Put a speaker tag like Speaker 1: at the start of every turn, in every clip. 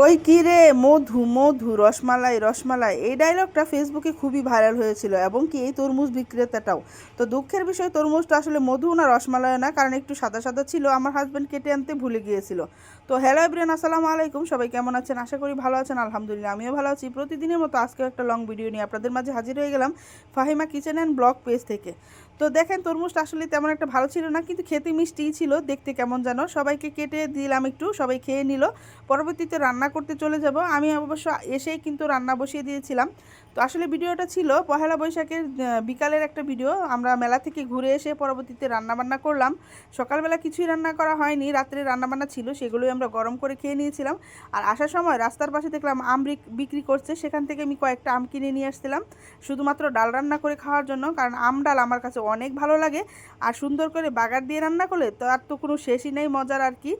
Speaker 1: ওই কি রে? মধু মধু, রসমালাই রসমালাই। এই ডায়লগটা ফেসবুকে খুবই ভাইরাল হয়েছিল। এবং কি, এই তরমুজ বিক্রেতাটাও। তো দুঃখের বিষয়, তরমুজটা আসলে মধু না রসমালাই না, কারণ একটু সাদা সাদা ছিল। আমার হাজব্যান্ড কেটে আনতে ভুলে গিয়েছিল। তো হ্যালো এভরিয়ান আসসালামু আলাইকুম। সবাই কেমন আছেন? আশা করি ভালো আছেন। আলহামদুলিল্লাহ, আমিও ভালো আছি। প্রতিদিনের মতো আজকেও একটা লং ভিডিও নিয়ে আপনাদের মাঝে হাজির হয়ে গেলাম Fahima kitchen and blog page থেকে। তো দেখেন তরমুজটা আসলে তেমন একটা ভালো ছিল না, কিন্তু খেতে মিষ্টিই ছিল, দেখতে কেমন যেন। সবাইকে কেটে দিলাম একটু, সবাই খেয়ে নিল। পরবর্তীতে রান্না করতে চলে যাব। আমি অবশ্য এসেই কিন্তু রান্না বসিয়ে দিয়েছিলাম। তো আসলে ভিডিওটা ছিল পহেলা বৈশাখের বিকালের একটা ভিডিও। আমরা মেলা থেকে ঘুরে এসে পরবর্তীতে রান্নাবান্না করলাম। সকালবেলা কিছুই রান্না করা হয়নি, রাত্রে রান্নাবান্না ছিল, সেগুলোই আমরা গরম করে খেয়ে নিয়েছিলাম। আর আসার সময় রাস্তার পাশে দেখলাম আম বিক্রি করছে, সেখান থেকে আমি কয়েকটা আম কিনে নিয়ে আসছিলাম। শুধুমাত্র ডাল রান্না করে খাওয়ার জন্য, কারণ আম ডাল আমার কাছে অনেক ভালো লাগে। আর সুন্দর করে বাগার দিয়ে রান্না করলে তো আর তো কোনো শেষই নেই মজার আর কি।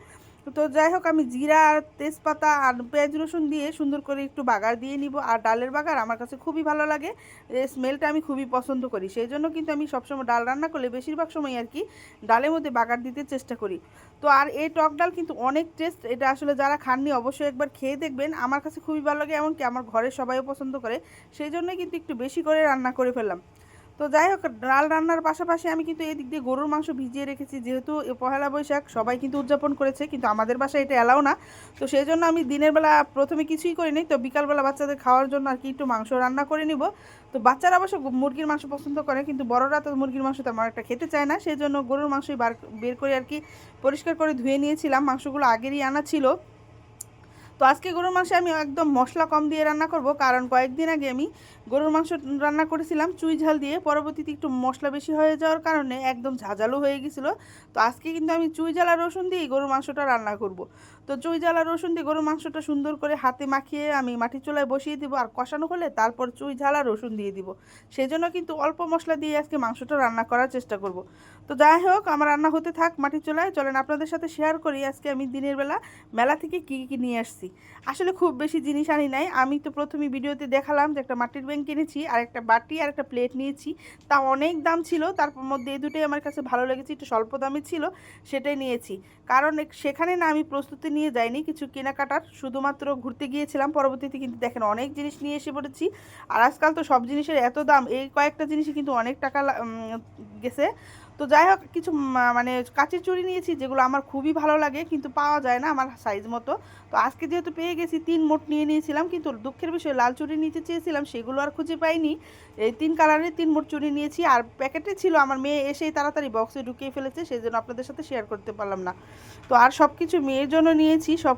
Speaker 1: তো যাই হোক, আমি জিরা আর তেজপাতা আর পেঁয়াজ, রসুন দিয়ে সুন্দর করে একটু বাগার দিয়ে নিব। আর ডালের বাগার আমার কাছে খুবই ভালো লাগে। স্মেলটা আমি খুবই পছন্দ করি। সেই জন্য কিন্তু আমি সবসময় ডাল রান্না করলে বেশিরভাগ সময় আর কি ডালের মধ্যে বাগার দিতে চেষ্টা করি। তো আর এই টক ডাল কিন্তু অনেক টেস্ট এটা আসলে যারা খাননি অবশ্যই একবার খেয়ে দেখবেন। আমার কাছে খুবই ভালো লাগে, এমনকি আমার ঘরের সবাইও পছন্দ করে। সেই জন্যই কিন্তু একটু বেশি করে রান্না করে ফেললাম। তো যাই হোক, ডাল রান্নার পাশাপাশি আমি কিন্তু এই দিক দিয়ে গরুর মাংস ভিজিয়ে রেখেছি। যেহেতু পহেলা বৈশাখ, সবাই কিন্তু উদযাপন করেছে, কিন্তু আমাদের বাসায় এটা এলাও না। তো সেই জন্য আমি দিনের বেলা প্রথমে কিছুই করিনি, তো বিকালবেলা বাচ্চাদের খাওয়ার জন্য আর কি একটু মাংস রান্না করে নিব। তো বাচ্চারা অবশ্য মুরগির মাংস পছন্দ করে, কিন্তু বড়রা তো মুরগির মাংস তেমন একটা খেতে চায় না। সেই জন্য গরুর মাংসই বার, বের করে আর কি পরিষ্কার করে ধুয়ে নিয়েছিলাম। মাংসগুলো আগেরই আনা ছিল। তো আজকে গরুর মাংসে আমি একদম মশলা কম দিয়ে রান্না করব, কারণ কয়েকদিন আগে আমি গরুর মাংস রান্না করেছিলাম চুই ঝাল দিয়ে, পরবর্তীতে একটু মশলা বেশি হয়ে যাওয়ার কারণে একদম ঝাঁঝালো হয়ে গেছিল। তো আজকে কিন্তু আমি চুই ঝাল আর রসুন দিয়েই গরুর মাংসটা রান্না করব। তো চুই ঝাল আর রসুন দিয়ে গরুর মাংসটা সুন্দর করে হাতে মাখিয়ে আমি মাটির চুলায় বসিয়ে দিব আর কষানো হলে তারপর চুই ঝাল আর রসুন দিয়ে দিব। সেই জন্য কিন্তু অল্প মশলা দিয়ে আজকে মাংসটা রান্না করার চেষ্টা করব। তো যাই হোক, আমার রান্না হতে থাক মাটির চুলায়। চলেন আপনাদের সাথে শেয়ার করি আজকে আমি দিনের বেলা মেলা থেকে কী কী নিয়ে আসছি। আসলে খুব বেশি জিনিস আনি নাই। আমি তো প্রথমে ভিডিওতে দেখালাম যে একটা মাটির ব্যাংক কিনেছি, আর একটা বাটি, আর একটা প্লেট নিয়েছি। তা অনেক দাম ছিল তারপর মধ্যে এই দুটোই আমার কাছে ভালো লেগেছে, একটু স্বল্প দামে ছিল, সেটাই নিয়েছি। কারণ সেখানে না আমি প্রস্তুতি নিয়ে যাইনি কিছু কেনাকাটার, শুধুমাত্র ঘুরতে গিয়েছিলাম, পরবর্তীতে কিন্তু দেখেন অনেক জিনিস নিয়ে এসে পড়েছি। আর আজকাল তো সব জিনিসের এত দাম, এই কয়েকটা জিনিসই কিন্তু অনেক টাকা গেছে। তো যাই হোক, কিছু মানে কাঁচের চুড়ি নিয়েছি, যেগুলো আমার খুবই ভালো লাগে, কিন্তু পাওয়া যায় না আমার সাইজ মতো। তো আজকে যেহেতু পেয়ে গেছি, তিন মোট নিয়ে নিয়েছিলাম, কিন্তু দুঃখের বিষয়ে, লাল চুড়ি নিতে চেয়েছিলাম, সেগুলো আর খুঁজে পাইনি। এই তিন কালারের তিন মোট চুড়ি নিয়েছি, আর প্যাকেটে ছিল, আমার মেয়ে এসেই তাড়াতাড়ি বক্সে ঢুকিয়ে ফেলেছে সেই জন্য আপনাদের সাথে শেয়ার করতে পারলাম না। তো আর সব কিছু মেয়ের জন্য নিয়েছি, সব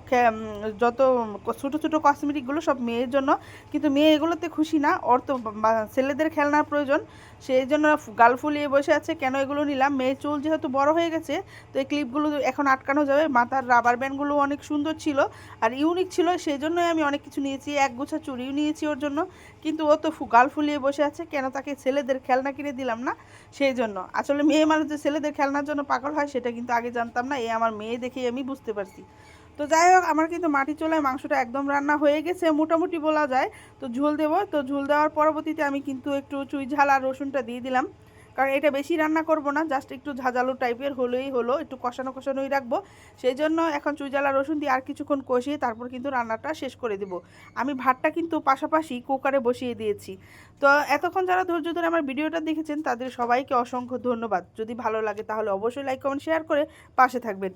Speaker 1: যত ছোটো ছোটো কসমেটিকগুলো সব মেয়ের জন্য, কিন্তু মেয়ে এগুলোতে খুশি না বা- ছেলেদের খেলনার প্রয়োজন। সেই জন্য গাল ফুলিয়ে বসে আছে, কেন এগুলো নিলাম, মেয়ের চুল যেহেতু বড় হয়ে গেছে, তো এই ক্লিপগুলো এখন আটকানো যাবে। মাথার রাবার ব্যান্ডগুলো অনেক সুন্দর ছিল আর ইউনিক ছিল সেই জন্যই আমি অনেক কিছু নিয়েছি। এক গোছা চুড়িও নিয়েছি ওর জন্য, কিন্তু ও তো গাল ফুলিয়ে বসে আছে, কেন তাকে ছেলেদের খেলনা কিনে দিলাম না? সেই জন্য আসলে মেয়ে মানুষ যে ছেলেদের খেলনার জন্য পাগল হয়, সেটা কিন্তু আগে জানতাম না এই আমার মেয়ে দেখেই আমি বুঝতে পারছি। তো যাই হোক, আমার কিন্তু মাটি চোলায় মাংসটা একদম রান্না হয়ে গেছে, মোটামুটি বলা যায়। তো ঝোল দেবো, তো ঝোল দেওয়ার পরবর্তীতে আমি কিন্তু একটু চুই ঝাল আর রসুনটা দিয়ে দিলাম। কারণ এটা বেশি রান্না করব না জাস্ট একটু ঝাঁঝালো টাইপের হলেই হলো, একটু কষানো কষানোই রাখব। সেই জন্য এখন চুইজালা রসুন দিয়ে আর কিছুক্ষণ কষিয়ে তারপর কিন্তু রান্নাটা শেষ করে দেব। আমি ভাতটা কিন্তু পাশাপাশি কুকারে বসিয়ে দিয়েছি। তো এতক্ষণ যারা ধৈর্য ধরে আমার ভিডিওটা দেখেছেন, তাদের সবাইকে অসংখ্য ধন্যবাদ। যদি ভালো লাগে তাহলে অবশ্যই লাইক কমেন্ট শেয়ার করে পাশে থাকবেন।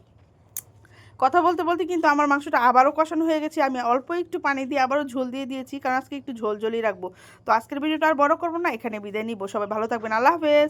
Speaker 1: কথা বলতে বলতে কিন্তু আমার মাংসটা আবারও কষানো হয়ে গেছে। আমি অল্প একটু পানি দিয়ে আবারও ঝোল দিয়ে দিয়েছি, কারণ আজকে একটু ঝোল ঝোলই রাখব। তো আজকের ভিডিওটা আর বড় করব না, এখানে বিদায় নিবো। সবাই ভালো থাকবেন। আল্লাহ হাফেজ।